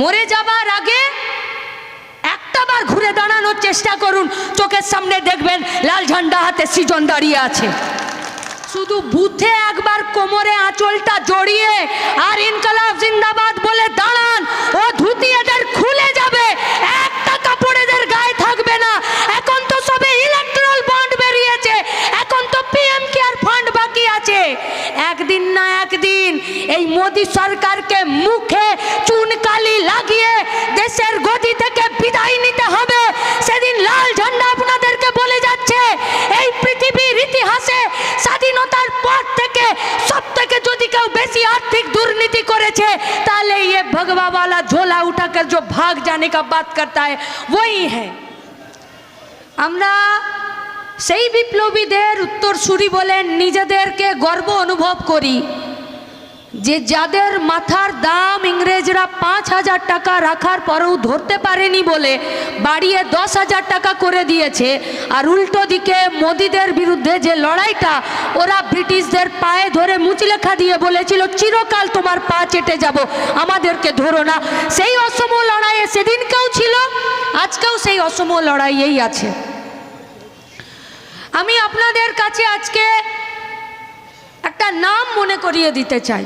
মরে যাবার আগে একটাবার ঘুরে দাঁড়ানোর চেষ্টা করুন। চোখের সামনে দেখবেন লাল ঝান্ডা হাতে সৃজন দাঁড়িয়ে আছে। শুধু বুথে একবার কোমরে আঁচলটা জড়িয়ে আর ইনকালাব জিন্দাবাদ বলে দাঁড়ান। ও ধুতি এটার খুলে যাবে। একটা কাপড় এদের গায়ে থাকবে না এখন তো সবে ইলেকট্রাল বন্ড বেরিয়েছে এখন তো পিএম কেয়ার ফান্ড বাকি আছে একদিন না একদিন এই মোদি সরকারকে মুখে চুনকালি লাগিয়ে দেশের গদি থেকে বিদায় নিতে হবে সেদিন লাল ঝান্ডা আপনাদেরকে বলে যাচ্ছে এই পৃথিবীর ইতিহাসে স্বাধীনতার পর থেকে সব থেকে যদি কেউ বেশি आर्थिक दुर्नीति করেছে তাহলে ये भगवा वाला झोला उठाकर जो भाग जाने का बात करता है वही है আমরা সেই বিপ্লবীদের উত্তরসূরি বলে নিজেদেরকে গর্ব অনুভব করি। যে যাদের মাথার দাম ইংরেজরা পাঁচ হাজার টাকা রাখার পরেও ধরতে পারেনি বলে বাড়িয়ে দশ হাজার টাকা করে দিয়েছে, আর উল্টো দিকে মোদিদের বিরুদ্ধে যে লড়াইটা ওরা ব্রিটিশদের পায়ে ধরে মুচলেখা দিয়ে বলেছিল, চিরকাল তোমার পা চেটে যাব, আমাদেরকে ধরো না। সেই অসম লড়াইয়ে সেদিনকেও ছিল, আজকেও সেই অসম লড়াইয়েই আছে। আমি আপনাদের কাছে আজকে একটা নাম মনে করিয়ে দিতে চাই।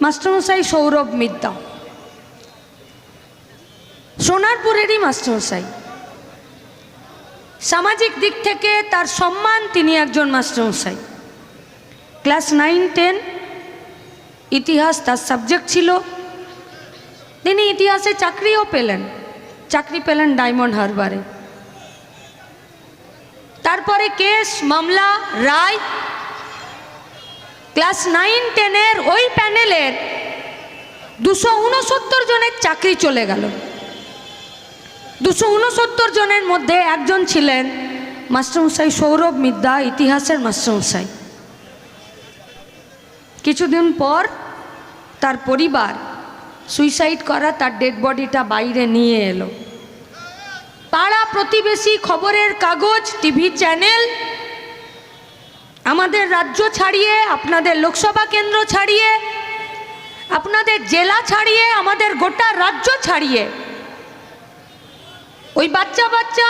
মাস্টারমশাই সৌরভ মিদ্যা সোনারপুরেরই মাস্টারমশাই। সামাজিক দিক থেকে তার সম্মান তিনি একজন মাস্টারমশাই। ক্লাস নাইন, টেন, ইতিহাস তার সাবজেক্ট ছিল। তিনি ইতিহাসে চাকরিও পেলেন। চাকরি পেলেন ডায়মন্ড হারবারে। তারপরে কেস, মামলা, রায়। ক্লাস নাইন, টেনের ওই প্যানেলের দুশো উনসত্তর জনের চাকরি চলে গেল। দুশো উনসত্তর জনের মধ্যে একজন ছিলেন মাস্টারমশাই সৌরভ মিদ্যা ইতিহাসের মাস্টারমশাই। কিছুদিন পর তার পরিবার সুইসাইড করা তার ডেড বডিটা বাইরে নিয়ে এলো। পাড়া প্রতিবেশী খবরের কাগজ, টিভি চ্যানেল, আমাদের রাজ্য ছাড়িয়ে, আপনাদের লোকসভা কেন্দ্র ছাড়িয়ে, আপনাদের জেলা ছাড়িয়ে, আমাদের গোটা রাজ্য ছাড়িয়ে, ওই বাচ্চা বাচ্চা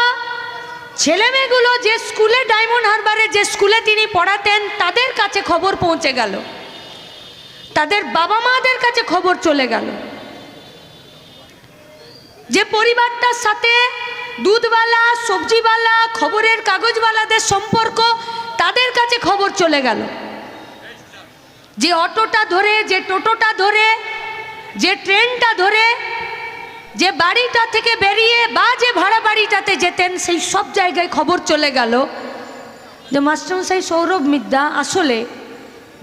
ছেলেমেয়েগুলো যে স্কুলে ডায়মন্ড হারবারে, যে স্কুলে তিনি পড়াতেন, তাদের কাছে খবর পৌঁছে গেল। তাদের বাবা মাদের কাছে খবর চলে গেল। যে পরিবারটার সাথে দুধওয়ালা, সবজিওয়ালা, খবরের কাগজওয়ালাদের সম্পর্ক, তাদের কাছে খবর চলে গেল। যে অটোটা ধরে, যে টোটোটা ধরে, যে ট্রেনটা ধরে, যে বাড়িটা থেকে বেরিয়ে বা যে ভাড়া বাড়িটাতে যেতেন, সেই সব জায়গায় খবর চলে গেল যে মাস্টারমশাই সৌরভ মিদ্যা আসলে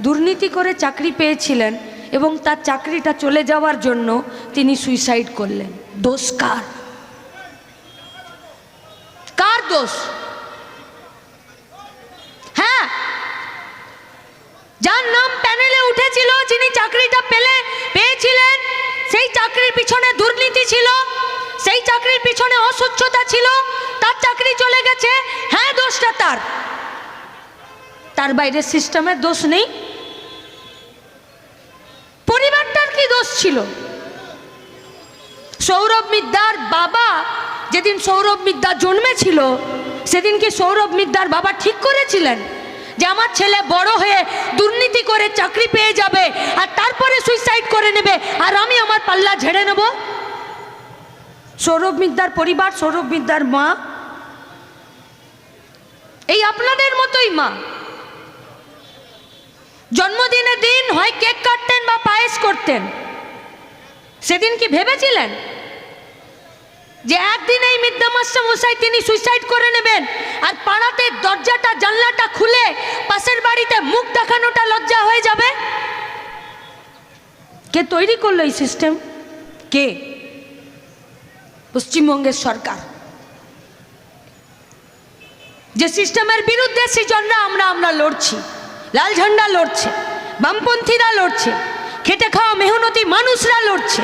দুর্নীতি করে চাকরি পেয়েছিলেন এবং তার চাকরিটা চলে যাওয়ার জন্য তিনি সুইসাইড করলেন। দোষ কার কার দোষ হ্যাঁ। যার নাম প্যানেলে উঠেছিল, যিনি চাকরিটা পেলে, পেয়েছিলেন, সেই চাকরির পিছনে দুর্নীতি ছিল, সেই চাকরির পিছনে ছিল, তার চাকরি চলে গেছে। হ্যাঁ দোষটা তার। তার বাইরে সিস্টেমের দোষ নেই। পরিবারটার কি দোষ ছিল? সৌরভ মিদ্যার বাবা যেদিন সৌরভ মিদ্যা জন্মেছিল সেদিন কি সৌরভ মিদ্যার বাবা ঠিক করেছিলেন যে আমার ছেলে বড় হয়ে দুর্নীতি করে চাকরি পেয়ে যাবে আর তারপরে সুইসাইড করে নেবে আর আমি আমার পাল্লা ঝেড়ে নেব। সৌরভ মিদ্যার পরিবার, সৌরভ মিদ্যার মা, এই আপনাদের মতোই মা। জন্মদিনের দিন হয় কেক কাটতেন বা পায়েস করতেন। সেদিন কি ভেবেছিলেন? যে একদিন এই মিদ্যা মাস্টার মশাই তিনি সুইসাইড করে নেবেন, আর পাড়াতে দরজাটা, জানলাটা খুলে পাশের বাড়িতে মুখ দেখানোটা লজ্জা হয়ে যাবে? কে তৈরি করল এই সিস্টেম কে? পশ্চিমবঙ্গের সরকার। যে সিস্টেমের বিরুদ্ধে সেই জন্য আমরা আমরা লড়ছি, লাল ঝান্ডা লড়ছে, বামপন্থীরা লড়ছে, খেটে খাওয়া মেহনতি মানুষরা লড়ছে।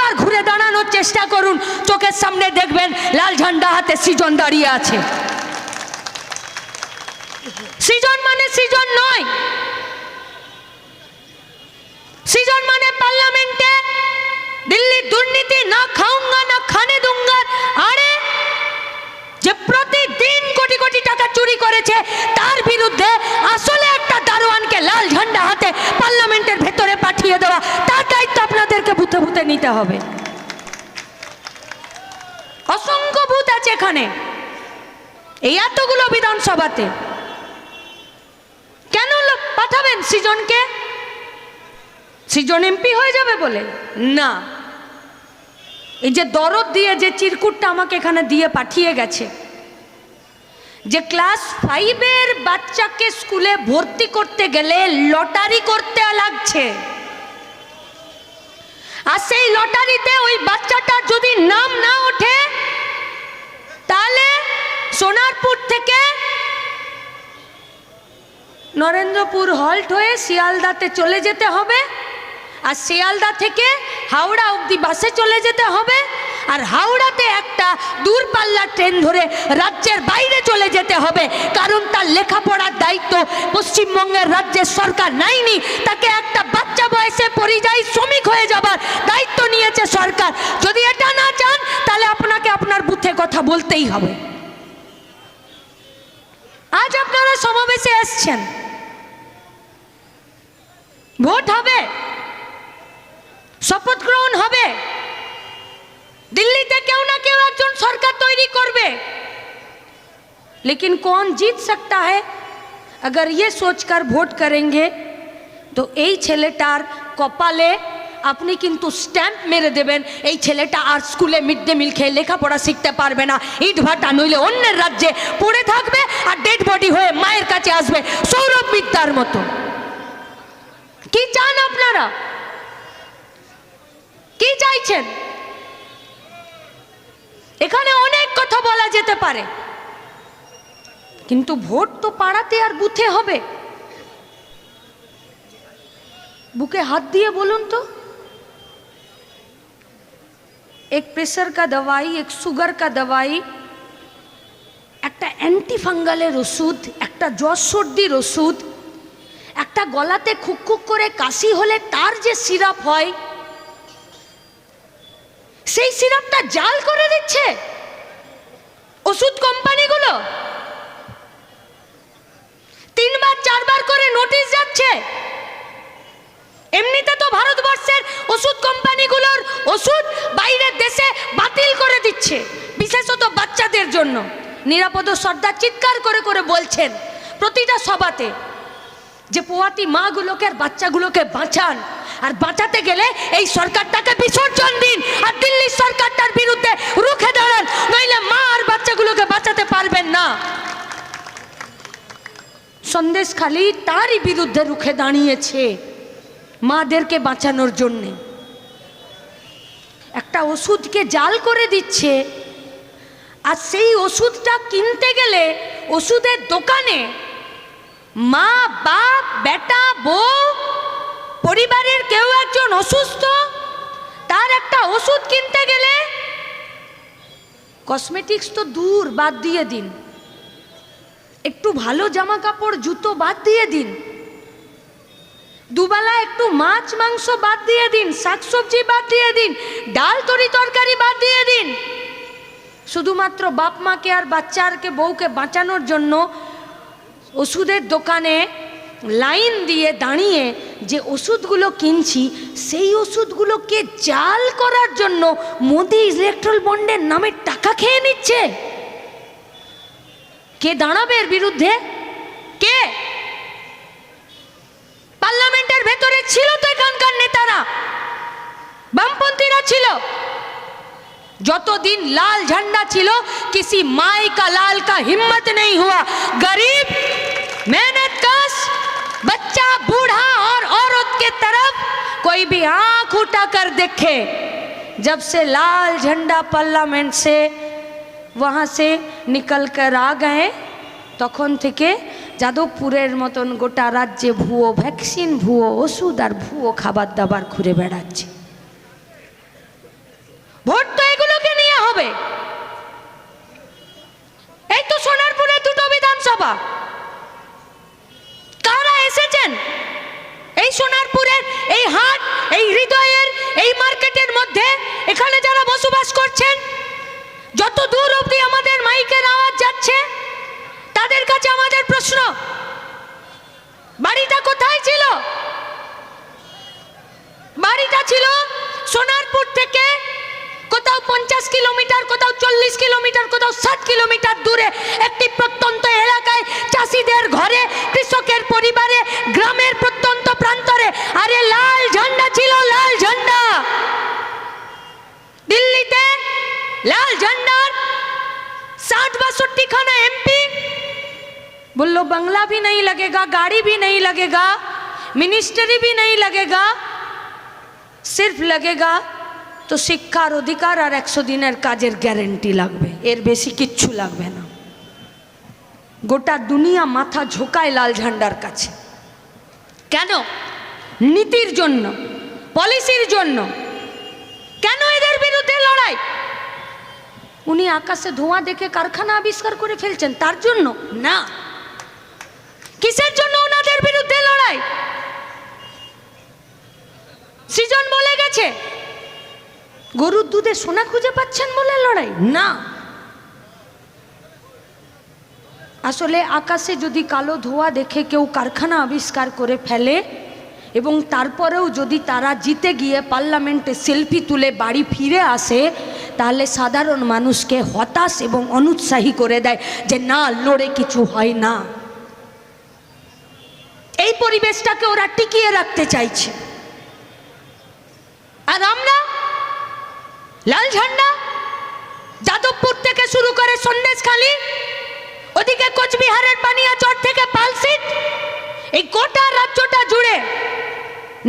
বার ঘুরে দাঁড়ানোর চেষ্টা করুন, চোখের সামনে দেখবেন লাল ঝান্ডা হাতে সৃজন দাঁড়িয়ে আছে। সৃজন মানে সৃজন নয়। সৃজন মানে পার্লামেন্টে দিল্লির দুর্নীতি না খাউঙ্গা না খানে দুঙ্গা আরে যে প্রতিদিন কোটি কোটি টাকা চুরি করেছে, তার বিরুদ্ধে আসলে একটা দারোয়ানকে লাল ঝান্ডা হাতে পার্লামেন্টের ভেতরে পাঠিয়ে দেওয়া ভূতে ভূতে নিতে হবে। অসংখ্য ভূত আছে এখানে। এই এতগুলো বিধানসভাতে। কেন পাঠাবেন সৃজনকে? সৃজন এমপি হয়ে যাবে বলে? না। এই যে দরদ দিয়ে, যে চিরকুটটা আমাকে এখানে দিয়ে পাঠিয়ে গেছে। যে ক্লাস ফাইভের বাচ্চাকে স্কুলে ভর্তি করতে গেলে লটারি করতে লাগছে। আর সেই লটারিতে ওই বাচ্চাটার যদি নাম না ওঠে, তাহলে সোনারপুর থেকে নরেন্দ্রপুর হল্ট হয়ে শিয়ালদাতে চলে যেতে হবে। আর শিয়ালদা থেকে হাওড়া অবধি বাসে চলে যেতে হবে। আর হাওড়াতে একটা দূরপাল্লার ট্রেন ধরে রাজ্যের বাইরে চলে যেতে হবে। কারণ তার লেখাপড়ার দায়িত্ব পশ্চিমবঙ্গের রাজ্যের সরকার নেয়নি। তাকে একটা বাচ্চা বয়সে পরিযায়ী শ্রমিক হয়ে যাবার দায়িত্ব নিয়েছে সরকার। যদি এটা না চান, তাহলে আপনাকে আপনার বুথে কথা বলতেই হবে। আজ আপনারা সমাবেশে এসছেন। ভোট হবে শপথ গ্রহণ হবে দিল্লিতে কেউ না কেউ একজন সরকার তৈরি করবে लेकिन कौन जीत सकता है अगर ये सोचकर ভোট करेंगे তো এই ছেলেটার কপালে আপনি কিন্তু স্ট্যাম্প মেরে দেবেন এই ছেলেটা আর স্কুলে মিড ডে মিল খেয়ে লেখাপড়া শিখতে পারবে না ইট ভাটা নইলে অন্যের রাজ্যে পড়ে থাকবে আর ডেড বডি হয়ে মায়ের কাছে আসবে সৌরভ মিত্তার মতো কি চান আপনারা কি চাইছেন এখানে অনেক কথা বলা যেতে পারে কিন্তু ভোট তো পাড়াতে আর বুথে হবে। বুকে হাত দিয়ে বলুন তো। এক প্রেশার কা দওয়াই এক সুগার কা দওয়াই একটা অ্যান্টিফাঙ্গালের ওষুধ, একটা জ্বর সর্দির ওষুধ, একটা গলাতে খুক করে কাশি হলে তার যে সিরাপ হয়, সেই সিরাপটা জাল করে দিচ্ছে। ওষুধ কোম্পানিগুলো তিনবার চারবার করে নোটিশ যাচ্ছে। এমনিতে তো ভারতবর্ষের ওষুধ কোম্পানিগুলোর ওষুধ বাইরের দেশে বাতিল করে দিচ্ছে, বিশেষত বাচ্চাদের জন্য। নিরাপদ সর্দার চিৎকার করে করে বলছেন প্রতিটা সভাতে যে পোয়াতি মাগুলোকে আর বাচ্চাগুলোকে বাঁচান, আর বাঁচাতে গেলে এই সরকারটাকে বিসর্জন দিন। আর দিল্লির সন্দেশ খালি তারই বিরুদ্ধে রুখে দাঁড়িয়েছে মাদেরকে বাঁচানোর জন্যে। একটা ওষুধকে জাল করে দিচ্ছে। আর সেই ওষুধটা কিনতে গেলে ওষুধের দোকানে মা, বাপ, বেটা, বউ, পরিবারের কেউ একজন অসুস্থ, তার একটা ওষুধ কিনতে গেলে কসমেটিক্স তো দূর, বাদ দিয়ে দিন। একটু ভালো জামা কাপড় জুতো বাদ দিয়ে দিন। দুবেলা একটু মাছ, মাংস বাদ দিয়ে দিন, শাকসবজি বাদ দিয়ে দিন, ডাল, তরি তরকারি বাদ দিয়ে দিন। শুধুমাত্র বাপ মাকে আর বাচ্চারকে বউকে বাঁচানোর জন্য ওষুধের দোকানে লাইন দিয়ে দাঁড়িয়ে যে ওষুধগুলো কিনছি, সেই ওষুধগুলোকে জাল করার জন্য মোদি ইলেকট্রল বন্ডের নামে টাকা খেয়ে নিচ্ছে। কে দাঁড়াবে এর বিরুদ্ধে কে পার্লামেন্টের ভেতরে ছিল তো এখানকার নেতারা বামপন্থীরা ছিল যতদিন लाल झंडा ছিল किसी माई का लाल का हिम्मत नहीं हुआ गरीब मेहनत कश बच्चा बूढ़ा और औरत के तरफ कोई भी आंख उठाकर देखे जब से लाल झंडा पार्लियामेंट से वहाँ से নিকল করা গায়ে তখন থেকে যাদবপুরের মতন গোটা রাজ্যে ভুয়ো ভ্যাকসিন, ভুয়ো ওষুধ আর ভুয়ো খাবার দাবার ঘুরে বেড়াচ্ছে। কিলোমিটার দূরে একটি প্রত্যন্ত এলাকায় চাষিদের ঘরে কৃষকের পরিবারে গ্রামের প্রত্যন্ত প্রান্তরে আরে লাল ঝান্ডা ছিল লাল ঝান্ডা দিল্লিতে লাল ঝান্ডার साठ बासठ खाना एमपी बोलो बंगला भी नहीं लगेगा गाड़ी भी नहीं लगेगा मिनिस्ट्री भी नहीं लगेगा सिर्फ लगेगा তো শিক্ষার অধিকার আর একশো দিনের কাজের গ্যারেন্টি লাগবে, এর বেশি কিচ্ছু লাগবে না। গোটা দুনিয়া মাথা ঝোকায় লাল ঝান্ডার কাছে। কেন? নীতির জন্য, পলিসির জন্য। কেন এদের বিরুদ্ধে লড়াই? উনি আকাশে ধোঁয়া দেখে কারখানা আবিষ্কার করে ফেলছেন, তার জন্য? না। কিসের জন্য ওনাদের বিরুদ্ধে লড়াই সৃজন বলে গেছে গরুর দুধে সোনা খুঁজে পাচ্ছেন বলে লড়াই? না। আসলে আকাশে যদি কালো ধোঁয়া দেখে কেউ কারখানা আবিষ্কার করে ফেলে এবং তারপরেও যদি তারা জিতে গিয়ে পার্লামেন্টে সেলফি তুলে বাড়ি ফিরে আসে, তাহলে সাধারণ মানুষকে হতাশ এবং অনুৎসাহী করে দেয় যে না, লড়ে কিছু হয় না। এই পরিবেশটাকে ওরা টিকিয়ে রাখতে চাইছে। আর আমরা লাল ঝান্ডা? যাদবপুর থেকে শুরু করে সন্দেশখালী, ওদিকে কোচবিহারের পানিয়াচর থেকে পালসিট, এই গোটা রাজ্যটা জুড়ে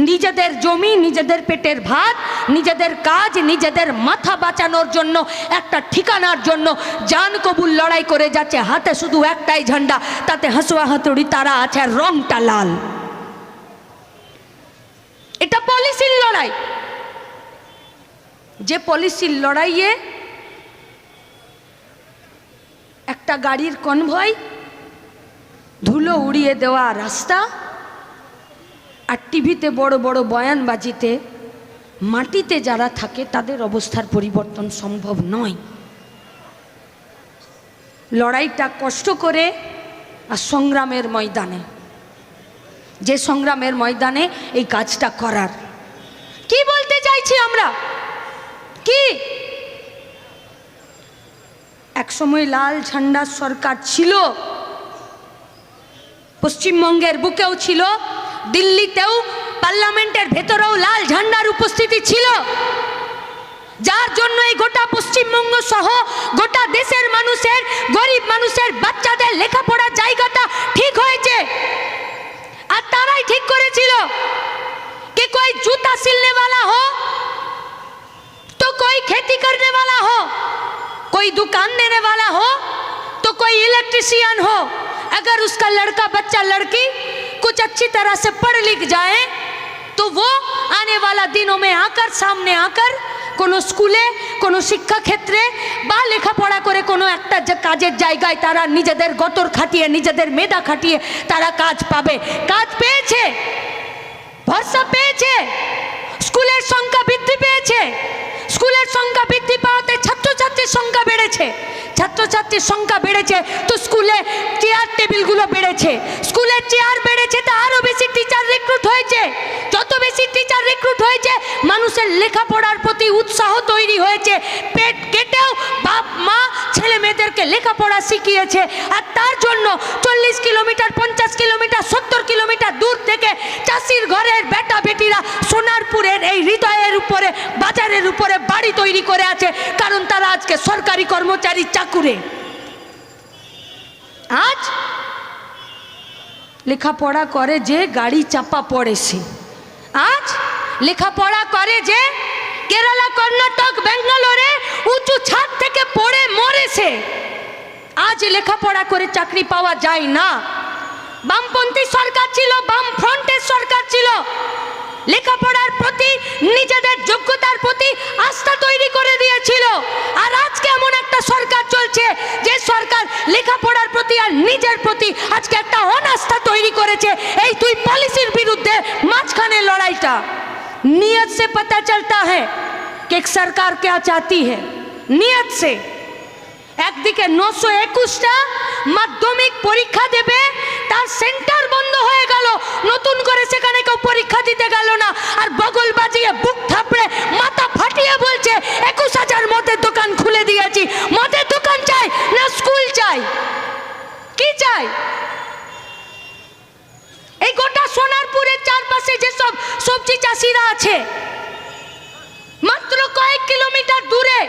নিজেদের জমি, নিজেদের পেটের ভাত, নিজেদের কাজ, নিজেদের মাথা বাঁচানোর জন্য, একটা ঠিকানার জন্য জান কবুল লড়াই করে যাচ্ছে। হাতে শুধু একটাই ঝান্ডা, তাতে হাসুয়া হাতুড়ি তারা আছে, রংটা লাল। এটা পলিসির লড়াই। যে পলিসির লড়াইয়ে একটা গাড়ির কনভয় ধুলো উড়িয়ে দেওয়া রাস্তা আর টিভিতে বড় বড় বয়ানবাজিতে মাটিতে যারা থাকে তাদের অবস্থার পরিবর্তন সম্ভব নয়। লড়াইটা কষ্ট করে আর সংগ্রামের ময়দানে। যে সংগ্রামের ময়দানে এই কাজটা করার। কি বলতে চাইছি আমরা? কি একসময় লাল ঝান্ডার সরকার ছিল পশ্চিমবঙ্গের বুকেও ছিল দিল্লিতেও পার্লামেন্টের ভেতরেও লাল ঝান্ডার উপস্থিতি ছিল যার জন্য এই গোটা পশ্চিমবঙ্গ সহ গোটা দেশের মানুষের গরিব মানুষের বাচ্চাদের লেখাপড়ার জায়গাটা ঠিক হয়েছে আর তারাই ঠিক করেছিল कि कोई जूता सिलने वाला हो तो कोई खेती करने वाला हो कोई दुकान देने वाला हो तो कोई इलेक्ट्रिशियन हो अगर उसका लड़का बच्चा लड़की कुछ अच्छी तरह से पढ़ लिख जाए तो वो आने वाला दिनों में आकर सामने आकर কোনো স্কুলে কোনো শিক্ষাক্ষেত্রে বা লেখাপড়া করে কোনো একটা যে কাজের জায়গায় তারা নিজেদের গতর খাটিয়ে নিজেদের মেধা খাটিয়ে তারা কাজ পাবে কাজ পেয়েছে ভরসা পেয়েছে স্কুলের সংখ্যা বৃদ্ধি পেয়েছে স্কুলের সংখ্যা বৃদ্ধি পাওয়াতে ছাত্রছাত্রীর সংখ্যা বেড়েছে। ছাত্রছাত্রীর সংখ্যা বেড়েছে তো স্কুলে চেয়ার টেবিলগুলো বেড়েছে। স্কুলের চেয়ার বেড়েছে তো আরও বেশি টিচার রিক্রুট হয়েছে। যত বেশি টিচার রিক্রুট হয়েছে, মানুষের লেখাপড়ার প্রতি উৎসাহ তৈরি হয়েছে। পেট কেটেও বাপ, মা, ছেলে মেয়েদেরকে লেখাপড়া শিখিয়েছে। আর তার জন্য চল্লিশ কিলোমিটার, পঞ্চাশ কিলোমিটার, সত্তর কিলোমিটার দূর থেকে চাষির ঘরের বেটা বেটিরা সোনারপুরের এই হৃদয়ের উপরে, বাজারের উপরে বাড়ি তৈরি করে আছে। কারণ তারা আজকে সরকারি কর্মচারী চাকুরে। আজ লেখাপড়া করে যে গাড়ি চাপা পড়ে সে আজ লেখাপড়া করে যে কেরালা, কর্ণাটক, ব্যাঙ্গালোরে উঁচু ছাদ থেকে পড়ে মরেছে। আজ লেখাপড়া করে চাকরি পাওয়া যায় না। বামপন্থী সরকার ছিল বাম ফ্রন্টের সরকার ছিল। লেখাপড়ার প্রতি নিজেদের যোগ্যতার প্রতি আস্থা তৈরি করে দিয়েছিল আর আজকে এমন একটা সরকার চলছে যে সরকার লেখাপড়ার প্রতি আর নিজের প্রতি আজকে একটা অনাস্থা তৈরি করেছে এই দুই পলিসির বিরুদ্ধে মাঝখানে লড়াইটা নিয়ত से पता चलता है कि एक सरकार क्या चाहती है नियत से একদিকে নশো একুশটা মাধ্যমিক পরীক্ষা দেবে তার সেন্টার বন্ধ হয়ে গেল। নতুন করে সেখানে কেউ পরীক্ষা দিতে গেল না। আর বগল বাজিয়ে বুক থাপড়ে মাথা ফাটিয়ে বলছে, একুশ হাজার মদের দোকান খুলে দিয়েছি। মদের দোকান চাই না স্কুল চাই? কি চাই? এই গোটা সোনারপুরের চারপাশে যেসব সবজি চাষিরা আছে, মাত্র কয়েক কিলোমিটার দূরে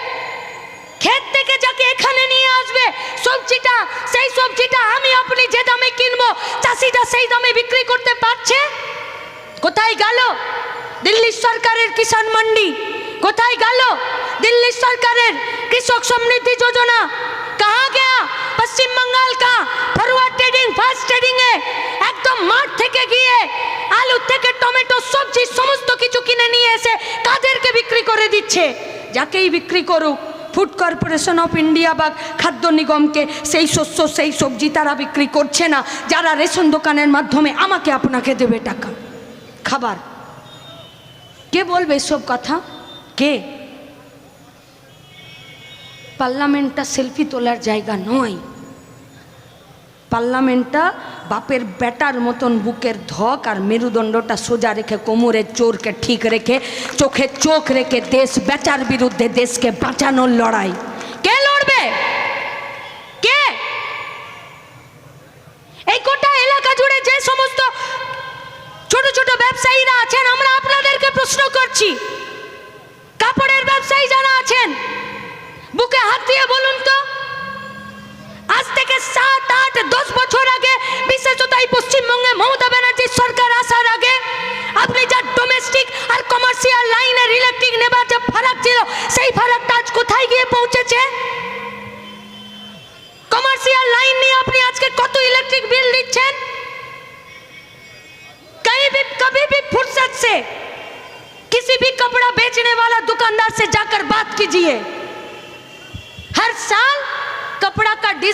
ক্ষেত থেকে যাকে এখানে নিয়ে আসবে, সবজিটা, সেই সবজিটা আমি আপনি যে দামে কিনবো চাষিটা সেই দামে বিক্রি করতে পারছে? কোথায় গেল? দিল্লি সরকারের কিষাণ মন্ডি। কোথায় গেল? দিল্লি সরকারের কৃষক সমৃদ্ধি যোজনা। কাহা গয়া? পশ্চিম বঙ্গাল কা? ফরওয়ার্ড ট্রেডিং ফাস্ট ট্রেডিং একদম মাঠ থেকে গিয়ে আলু থেকে টমেটো, সবজি, সমস্ত কিছু কিনে নিয়ে এসে কাদেরকে বিক্রি করে দিচ্ছে? যাকেই বিক্রি করুক ফুড কর্পোরেশন অফ ইন্ডিয়া বা খাদ্য নিগমকে সেই শস্য, সেই সবজি তারা বিক্রি করছে না। যারা রেশন দোকানের মাধ্যমে আমাকে আপনাকে দেবে টাকা। খাবার। কে বলবে এসব কথা? কে? পার্লামেন্টটা সেলফি তোলার জায়গা নয়। পার্লামেন্টটা বাপের বেটার মতন বুকের ধক আর মেরুদণ্ডটা সোজা রেখে কোমরের চোরকে ঠিক রেখে, চোখে চোখ রেখে দেশ বেচার বিরুদ্ধে দেশকে বাঁচানোর লড়াই।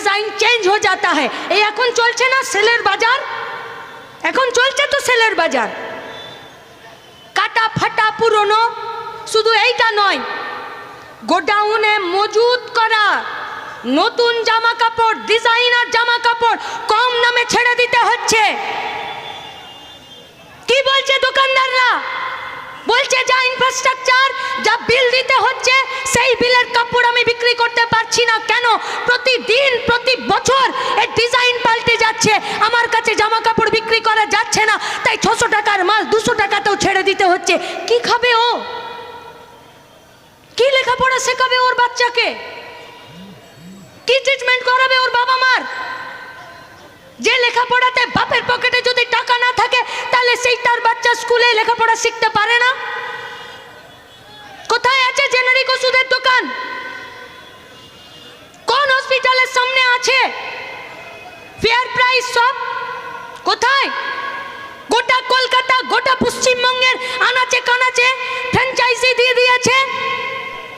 ডিজাইন চেঞ্জ হয়ে যাতা হয় এই এখন চলছে না সেলের বাজার এখন চলছে তো সেলের বাজার কাটা ফাটা পুরনো শুধু এইটা নয় গোডাউনে মজুদ করা নতুন জামা কাপড় ডিজাইনার জামা কাপড় কম দামে ছেড়ে দিতে হচ্ছে কি বলছে দোকানদাররা বলছে, যা ইনফ্রাস্ট্রাকচার যা বিল দিতে হচ্ছে, সেই বিলের কাপড় আমি বিক্রি করতে পারছি না কেন? প্রতিদিন, প্রতি বছর এর ডিজাইন পাল্টে যাচ্ছে। আমার কাছে জামা কাপড় বিক্রি করা যাচ্ছে না, তাই ছশো টাকার মাল দুশো টাকাতেও ছেড়ে দিতে হচ্ছে। কি খাবে ও? কি লেখাপড়া শেখাবে ওর বাচ্চাকে? কি ট্রিটমেন্ট করাবে ওর বাবা মার যে লেখাপড়াতে বাপের পকেটে যদি টাকা না থাকে, তাহলে সেই তার বাচ্চা স্কুলে লেখাপড়া শিখতে পারে না। কোথায় আছে জেনারিক ওষুধের দোকান? কোন হসপিটালের সামনে আছে? ফেয়ার প্রাইস সব? কোথায়? গোটা কলকাতা, গোটা পশ্চিমবঙ্গের আনাচে কানাচে ফ্র্যাঞ্চাইজি দিয়ে দিয়েছে।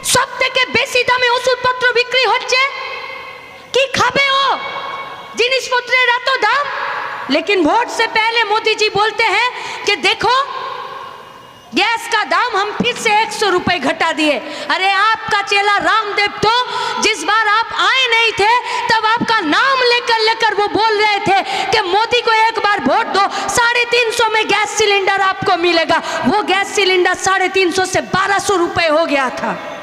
সব থেকে বেশি দামে ওষুধপত্র বিক্রি হচ্ছে। কি খাবে ও? जिनिसपत्रेर तो दाम लेकिन वोट से पहले मोदी जी बोलते हैं कि देखो गैस का दाम हम फिर से एक सौ घटा दिए अरे आपका चेला रामदेव तो जिस बार आप आए नहीं थे तब आपका नाम लेकर लेकर वो बोल रहे थे कि मोदी को एक बार वोट दो साढ़े तीन सौ में गैस सिलेंडर आपको मिलेगा वो गैस सिलेंडर साढ़े तीन सौ से बारह सौ रुपये हो गया था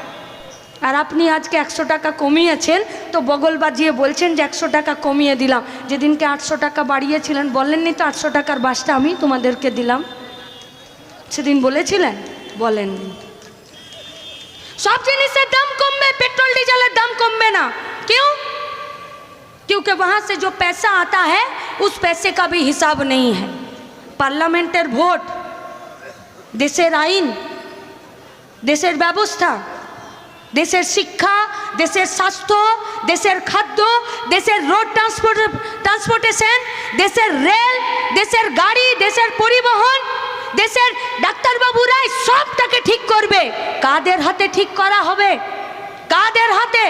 আর আপনি আজকে একশো টাকা কমিয়েছেন তো বগল বাজিয়ে বলছেন যে একশো টাকা কমিয়ে দিলাম যেদিনকে আটশো টাকা বাড়িয়েছিলেন বলেননি তো আটশো টাকার বাসটা আমি তোমাদেরকে দিলাম সেদিন বলেছিলেন বলেননি সব জিনিসের দাম কমবে পেট্রোল ডিজেলের দাম কমবে না क्यों क्योंकि वहाँ से जो पैसा आता है उस पैसे का भी हिसाब नहीं है पार्लियामेंटेर ভোট দেশের আইন দেশের ব্যবস্থা দেশের শিক্ষা, দেশের স্বাস্থ্য, দেশের খাদ্য, দেশের রোড ট্রান্সপোর্ট ট্রান্সপোর্টেশন দেশের রেল দেশের গাড়ি, দেশের পরিবহন, দেশের ডাক্তারবাবুরাই সবটাকে ঠিক করবে। কাদের হাতে ঠিক করা হবে? কাদের হাতে?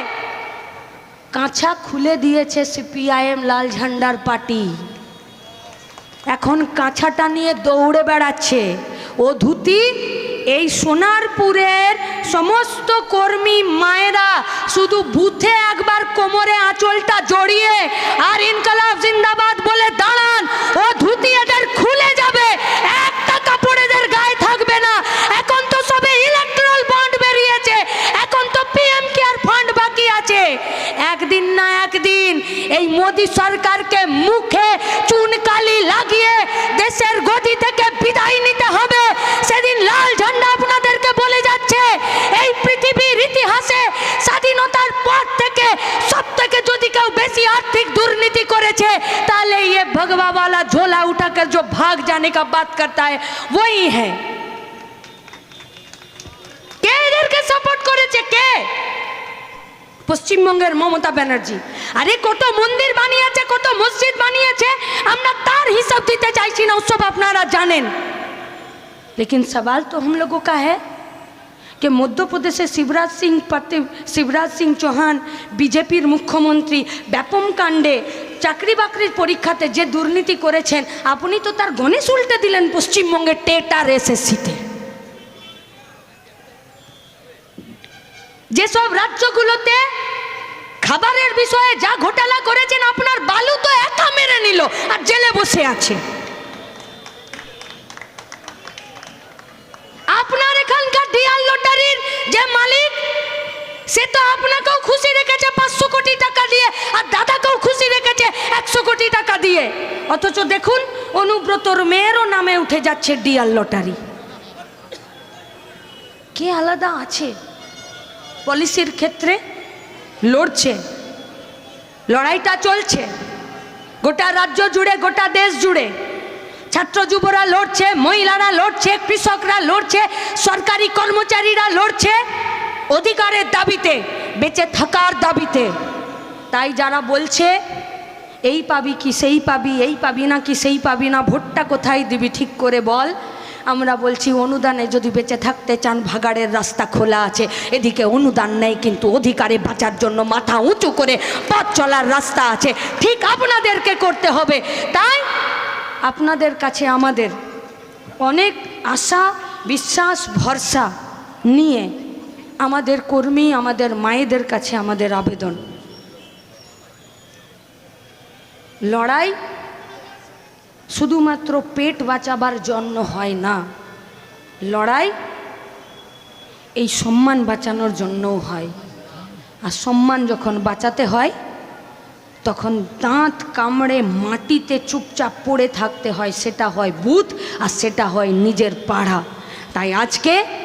কাঁচা খুলে দিয়েছে সিপিআইএম লাল ঝান্ডার পার্টি। এখন কাঁচাটা নিয়ে দৌড়ে বেড়াচ্ছে। ও ধুতি এই সোনারপুরের সমস্ত কর্মী মায়েরা শুধু বুথে একবার কোমরে আঁচলটা জড়িয়ে আর ইনকালাব জিন্দাবাদ বলে দাঁড়ান, ও ধুতি এদের খুলে যাবে, একটা কাপড় এদের গায়ে থাকবে না। এখন তো সবে ইলেকট্রাল বন্ড বেরিয়েছে, এখন তো পিএম কেয়ার ফান্ড বাকি আছে। একদিন না একদিন এই মোদি সরকারকে মুখে চুনকালি লাগিয়ে দেশের গতি থেকে বিদায় নিতে হবে। যদি কেউ বেশি আর্থিক দুর্নীতি করেছে তাহলে ये भगवा वाला झोला उठाकर जो भाग जाने का बात करता है वही है কে এদেরকে সাপোর্ট করেছে কে পশ্চিমবঙ্গের মমতা ব্যানার্জি আরে কত মন্দির বানিয়েছে কত মসজিদ বানিয়েছে আমরা তার হিসাব দিতে চাইছি না উৎসব আপনারা জানেন लेकिन सवाल तो हम लोगों का है যে মধ্যপ্রদেশে শিবরাজ সিং পাতে, শিবরাজ সিং চৌহান, বিজেপির মুখ্যমন্ত্রী ব্যাপম কাণ্ডে চাকরি বাকরির পরীক্ষাতে যে দুর্নীতি করেছেন, আপনি তো তার গণেশ উল্টে দিলেন পশ্চিমবঙ্গের টেট আর এসএসসিতে। যেসব রাজ্যগুলোতে খাবারের বিষয়ে যা ঘোটালা করেছেন, আপনার বালু তো একা মেরে নিল আর জেলে বসে আছে। যে মালিক, সে তো আপনাকেও খুশি রেখেছে পাঁচশো কোটি টাকা দিয়ে আর দাদাকেও খুশি রেখেছে একশো কোটি টাকা দিয়ে। অথচ দেখুন, অনুব্রতর মেয়েরও নামে উঠে যাচ্ছে ডিয়ার লটারি। কে আলাদা আছে? পলিসির ক্ষেত্রে লড়ছে, লড়াইটা চলছে, গোটা রাজ্য জুড়ে, গোটা দেশ জুড়ে। ছাত্র যুবরা লড়ছে, মহিলারা লড়ছে, কৃষকরা লড়ছে, সরকারি কর্মচারীরা লড়ছে। অধিকারের দাবিতে, বেঁচে থাকার দাবিতে। তাই যারা বলছে, এই পাবি কি, সেই পাবি, এই পাবি না কি, সেই পাবি না, ভোটটা কোথায় দিবি, ঠিক করে বল। আমরা বলছি, অনুদানে যদি বেঁচে থাকতে চান, ভাগাড়ের রাস্তা খোলা আছে। এদিকে অনুদান নেই, কিন্তু অধিকারে বাঁচার জন্য মাথা উঁচু করে পথ চলার রাস্তা আছে। ঠিক আপনাদেরকে করতে হবে। তাই আপনাদের কাছে আমাদের অনেক আশা, বিশ্বাস, ভরসা নিয়ে আমাদের কর্মী, আমাদের মায়েদের কাছে আমাদের আবেদন। লড়াই শুধুমাত্র পেট বাঁচাবার জন্য হয় না, লড়াই এই সম্মান বাঁচানোর জন্যও হয়। আর সম্মান যখন বাঁচাতে হয়, তখন দাঁত কামড়ে মাটিতে চুপচাপ পড়ে থাকতে হয়, সেটা হয় বুথ আর সেটা হয় নিজের পাড়া। তাই আজকে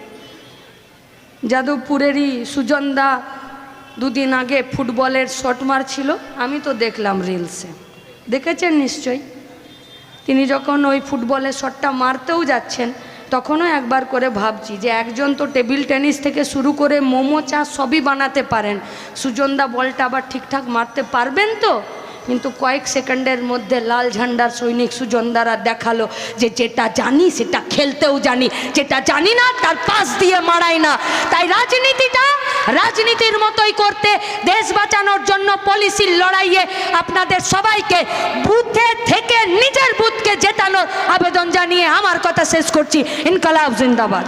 যাদবপুরেরই সুজনদা দুদিন আগে ফুটবলের শট মারছিল। আমি তো দেখলাম রিলসে। দেখেছেন নিশ্চয়ই? তিনি যখন ওই ফুটবলের শটটা মারতেও যাচ্ছেন, তখনও একবার করে ভাবছি যে একজন তো টেবিল টেনিস থেকে শুরু করে মোমো চা সবই বানাতে পারেন। সুজনদা বলটা আবার ঠিকঠাক মারতে পারবেন তো? কিন্তু কয়েক সেকেন্ডের মধ্যে লাল ঝান্ডার সৈনিক সুজনদারা দেখাল যে যেটা জানি, সেটা খেলতেও জানি। যেটা জানি না, তার পাশ দিয়ে মারাই না। তাই রাজনীতিটা রাজনীতির মতোই করতে, দেশ বাঁচানোর জন্য পলিসির লড়াইয়ে আপনাদের সবাইকে বুথে থেকে নিজের বুথকে জেতানোর আবেদন জানিয়ে আমার কথা শেষ করছি। ইনকালাব জিন্দাবাদ।